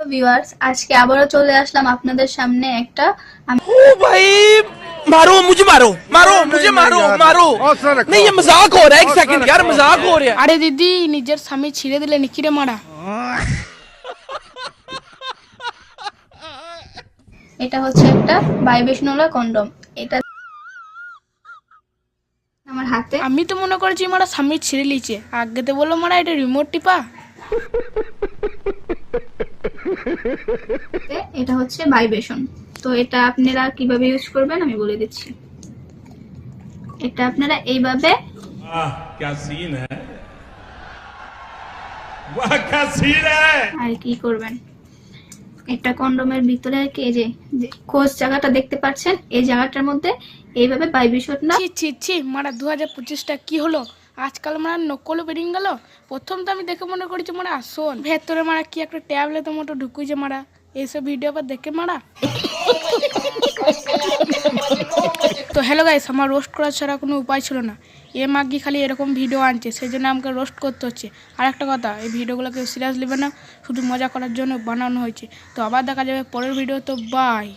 Viewers আজকে আবারও চলে আসলাম আপনাদের সামনে একটা আমি ओ भाई मारो मुझे मारो मारो मुझे मारो मारो नहीं ये मजाक हो रहा है एक सेकंड यार मजाक हो रहा है আরে দিদি নিজের স্বামী ছিঁড়ে দিলে নিকিরে মারা এটা হচ্ছে একটা ভাইবেশনওয়ালা কন্ডম এটা আমার হাতে আমি তো মনে করেছি মারা স্বামী ছিঁড়ে লিছে আগে তো বললো মারা এটা রিমোট টিপা এটা হচ্ছে বাইবেশন তো এটা আপনারা কীভাবে ইউজ করবেন আমি বলে দিচ্ছি। এটা আপনারা এইভাবে আর কি করবেন? এটা কন্ডমের ভিতরে কে যে কোষ জায়গাটা দেখতে পাচ্ছেন এই জায়গাটার মধ্যে এইভাবে বাইবেশনটা না ছি ছি মারা দু হাজার পঁচিশটা কি হলো? আজকাল মারা নকলও বেরিয়ে গেল। প্রথম তো আমি দেখে মনে করেছি মারা আসল ভেতরে মারা কি একটা ট্যাবলেট মতো ঢুকুইছে মারা। এইসব ভিডিও আবার দেখে মারা? তো হ্যালো গাইস আমার রোস্ট করা ছাড়া কোনো উপায় ছিল না। এ মাগি খালি এরকম ভিডিও আনছে সেই জন্য আমাকে রোস্ট করতে হচ্ছে। আর একটা কথা, এই ভিডিওগুলোকে সিরিয়াস নেবে না শুধু মজা করার জন্য বানানো হয়েছে। তো আবার দেখা যাবে পরের ভিডিও তো বাই